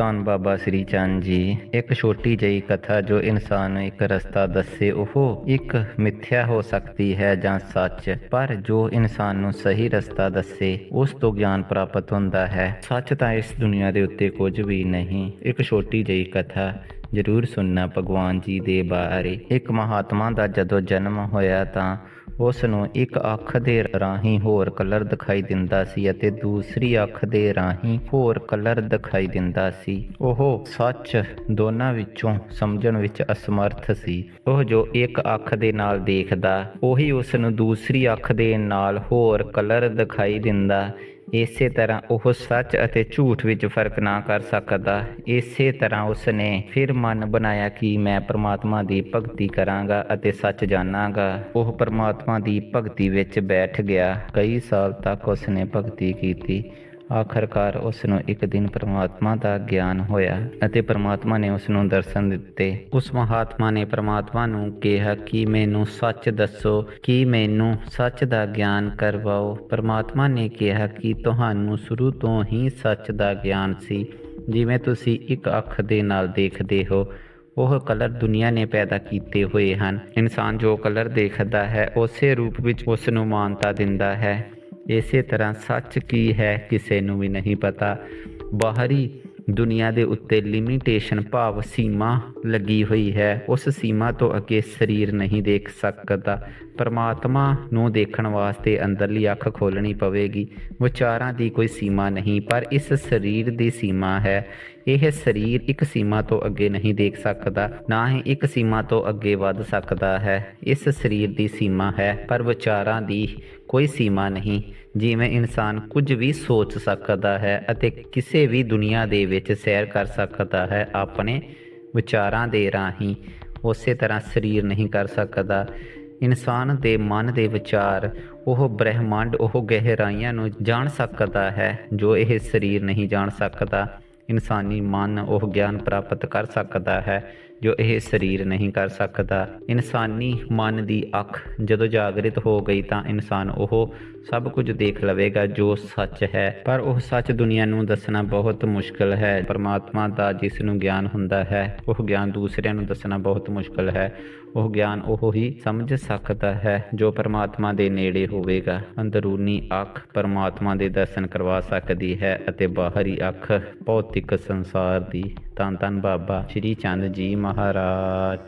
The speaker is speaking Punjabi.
ਧੰਨ ਬਾਬਾ ਸ੍ਰੀ ਚੰਦ ਜੀ, ਇੱਕ ਛੋਟੀ ਜਿਹੀ ਕਥਾ ਜੋ ਇਨਸਾਨ ਨੂੰ ਇੱਕ ਰਸਤਾ ਦੱਸੇ, ਉਹ ਇੱਕ ਮਿੱਥਿਆ ਹੋ ਸਕਦੀ ਹੈ ਜਾਂ ਸੱਚ, ਪਰ ਜੋ ਇਨਸਾਨ ਨੂੰ ਸਹੀ ਰਸਤਾ ਦੱਸੇ, ਉਸ ਤੋਂ ਗਿਆਨ ਪ੍ਰਾਪਤ ਹੁੰਦਾ ਹੈ। ਸੱਚ ਤਾਂ ਇਸ ਦੁਨੀਆ ਦੇ ਉੱਤੇ ਕੁਝ ਵੀ ਨਹੀਂ। ਇੱਕ ਛੋਟੀ ਜਿਹੀ ਕਥਾ ਜ਼ਰੂਰ ਸੁਣਨਾ ਭਗਵਾਨ ਜੀ ਦੇ ਬਾਰੇ। ਇੱਕ ਮਹਾਤਮਾ ਦਾ ਜਦੋਂ ਜਨਮ ਹੋਇਆ ਤਾਂ ਉਸ ਨੂੰ ਇੱਕ ਅੱਖ ਦੇ ਰਾਹੀਂ ਹੋਰ ਕਲਰ ਦਿਖਾਈ ਦਿੰਦਾ ਸੀ ਅਤੇ ਦੂਸਰੀ ਅੱਖ ਦੇ ਰਾਹੀਂ ਹੋਰ ਕਲਰ ਦਿਖਾਈ ਦਿੰਦਾ ਸੀ। ਉਹ ਸੱਚ ਦੋਨਾਂ ਵਿੱਚੋਂ ਸਮਝਣ ਵਿੱਚ ਅਸਮਰਥ ਸੀ। ਉਹ ਜੋ ਇੱਕ ਅੱਖ ਦੇ ਨਾਲ ਦੇਖਦਾ, ਉਹੀ ਉਸ ਨੂੰ ਦੂਸਰੀ ਅੱਖ ਦੇ ਨਾਲ ਹੋਰ ਕਲਰ ਦਿਖਾਈ ਦਿੰਦਾ। ਇਸੇ ਤਰ੍ਹਾਂ ਉਹ ਸੱਚ ਅਤੇ ਝੂਠ ਵਿੱਚ ਫ਼ਰਕ ਨਾ ਕਰ ਸਕਦਾ। ਇਸੇ ਤਰ੍ਹਾਂ ਉਸਨੇ ਫਿਰ ਮਨ ਬਣਾਇਆ ਕਿ ਮੈਂ ਪ੍ਰਮਾਤਮਾ ਦੀ ਭਗਤੀ ਕਰਾਂਗਾ ਅਤੇ ਸੱਚ ਜਾਣਾਂਗਾ। ਉਹ ਪ੍ਰਮਾਤਮਾ ਦੀ ਭਗਤੀ ਵਿੱਚ ਬੈਠ ਗਿਆ। ਕਈ ਸਾਲ ਤੱਕ ਉਸਨੇ ਭਗਤੀ ਕੀਤੀ। ਆਖਰਕਾਰ ਉਸ ਨੂੰ ਇੱਕ ਦਿਨ ਪ੍ਰਮਾਤਮਾ ਦਾ ਗਿਆਨ ਹੋਇਆ ਅਤੇ ਪ੍ਰਮਾਤਮਾ ਨੇ ਉਸ ਨੂੰ ਦਰਸ਼ਨ ਦਿੱਤੇ। ਉਸ ਮਹਾਤਮਾ ਨੇ ਪ੍ਰਮਾਤਮਾ ਨੂੰ ਕਿਹਾ ਕਿ ਮੈਨੂੰ ਸੱਚ ਦੱਸੋ, ਕਿ ਮੈਨੂੰ ਸੱਚ ਦਾ ਗਿਆਨ ਕਰਵਾਓ। ਪ੍ਰਮਾਤਮਾ ਨੇ ਕਿਹਾ ਕਿ ਤੁਹਾਨੂੰ ਸ਼ੁਰੂ ਤੋਂ ਹੀ ਸੱਚ ਦਾ ਗਿਆਨ ਸੀ। ਜਿਵੇਂ ਤੁਸੀਂ ਇੱਕ ਅੱਖ ਦੇ ਨਾਲ ਦੇਖਦੇ ਹੋ, ਉਹ ਕਲਰ ਦੁਨੀਆ ਨੇ ਪੈਦਾ ਕੀਤੇ ਹੋਏ ਹਨ। ਇਨਸਾਨ ਜੋ ਕਲਰ ਦੇਖਦਾ ਹੈ, ਉਸੇ ਰੂਪ ਵਿੱਚ ਉਸ ਨੂੰ ਮਾਨਤਾ ਦਿੰਦਾ ਹੈ। ਇਸੇ ਤਰ੍ਹਾਂ ਸੱਚ ਕੀ ਹੈ ਕਿਸੇ ਨੂੰ ਵੀ ਨਹੀਂ ਪਤਾ। ਬਾਹਰੀ ਦੁਨੀਆ ਦੇ ਉੱਤੇ ਲਿਮਿਟੇਸ਼ਨ ਭਾਵ ਸੀਮਾ ਲੱਗੀ ਹੋਈ ਹੈ। ਉਸ ਸੀਮਾ ਤੋਂ ਅੱਗੇ ਸਰੀਰ ਨਹੀਂ ਦੇਖ ਸਕਦਾ। ਪਰਮਾਤਮਾ ਨੂੰ ਦੇਖਣ ਵਾਸਤੇ ਅੰਦਰਲੀ ਅੱਖ ਖੋਲਣੀ ਪਵੇਗੀ। ਵਿਚਾਰਾਂ ਦੀ ਕੋਈ ਸੀਮਾ ਨਹੀਂ, ਪਰ ਇਸ ਸਰੀਰ ਦੀ ਸੀਮਾ ਹੈ। ਇਹ ਸਰੀਰ ਇੱਕ ਸੀਮਾ ਤੋਂ ਅੱਗੇ ਨਹੀਂ ਦੇਖ ਸਕਦਾ, ਨਾ ਹੀ ਇੱਕ ਸੀਮਾ ਤੋਂ ਅੱਗੇ ਵੱਧ ਸਕਦਾ ਹੈ। ਇਸ ਸਰੀਰ ਦੀ ਸੀਮਾ ਹੈ, ਪਰ ਵਿਚਾਰਾਂ ਦੀ ਕੋਈ ਸੀਮਾ ਨਹੀਂ। ਜਿਵੇਂ ਇਨਸਾਨ ਕੁਝ ਵੀ ਸੋਚ ਸਕਦਾ ਹੈ ਅਤੇ ਕਿਸੇ ਵੀ ਦੁਨੀਆ ਦੇ ਵਿੱਚ ਸੈਰ ਕਰ ਸਕਦਾ ਹੈ, ਆਪਣੇ ਵਿਚਾਰਾਂ ਦੇ ਰਾਹੀਂ ਉਸੇ ਤਰ੍ਹਾਂ ਸਰੀਰ ਨਹੀਂ ਕਰ ਸਕਦਾ। ਇਨਸਾਨ ਦੇ ਮਨ ਦੇ ਵਿਚਾਰ, ਉਹ ਬ੍ਰਹਿਮੰਡ, ਉਹ ਗਹਿਰਾਈਆਂ ਨੂੰ ਜਾਣ ਸਕਦਾ ਹੈ, ਜੋ ਇਹ ਸਰੀਰ ਨਹੀਂ ਜਾਣ ਸਕਦਾ। ਇਨਸਾਨੀ ਮਨ ਉਹ ਗਿਆਨ ਪ੍ਰਾਪਤ ਕਰ ਸਕਦਾ ਹੈ। ਜੋ ਇਹ ਸਰੀਰ ਨਹੀਂ ਕਰ ਸਕਦਾ। ਇਨਸਾਨੀ ਮਨ ਦੀ ਅੱਖ ਜਦੋਂ ਜਾਗਰਿਤ ਹੋ ਗਈ ਤਾਂ ਇਨਸਾਨ ਉਹ ਸਭ ਕੁਝ ਦੇਖ ਲਵੇਗਾ ਜੋ ਸੱਚ ਹੈ। ਪਰ ਉਹ ਸੱਚ ਦੁਨੀਆ ਨੂੰ ਦੱਸਣਾ ਬਹੁਤ ਮੁਸ਼ਕਲ ਹੈ। ਪਰਮਾਤਮਾ ਦਾ ਜਿਸ ਨੂੰ ਗਿਆਨ ਹੁੰਦਾ ਹੈ, ਉਹ ਗਿਆਨ ਦੂਸਰਿਆਂ ਨੂੰ ਦੱਸਣਾ ਬਹੁਤ ਮੁਸ਼ਕਲ ਹੈ। ਉਹ ਗਿਆਨ ਉਹ ਹੀ ਸਮਝ ਸਕਦਾ ਹੈ ਜੋ ਪਰਮਾਤਮਾ ਦੇ ਨੇੜੇ ਹੋਵੇਗਾ। ਅੰਦਰੂਨੀ ਅੱਖ ਪਰਮਾਤਮਾ ਦੇ ਦਰਸ਼ਨ ਕਰਵਾ ਸਕਦੀ ਹੈ ਅਤੇ ਬਾਹਰੀ ਅੱਖ ਭੌਤਿਕ ਸੰਸਾਰ ਦੀ ਧੰਨ ਧੰਨ ਬਾਬਾ ਸ਼੍ਰੀ ਚੰਦ ਜੀ ਮਹਾਰਾਜ।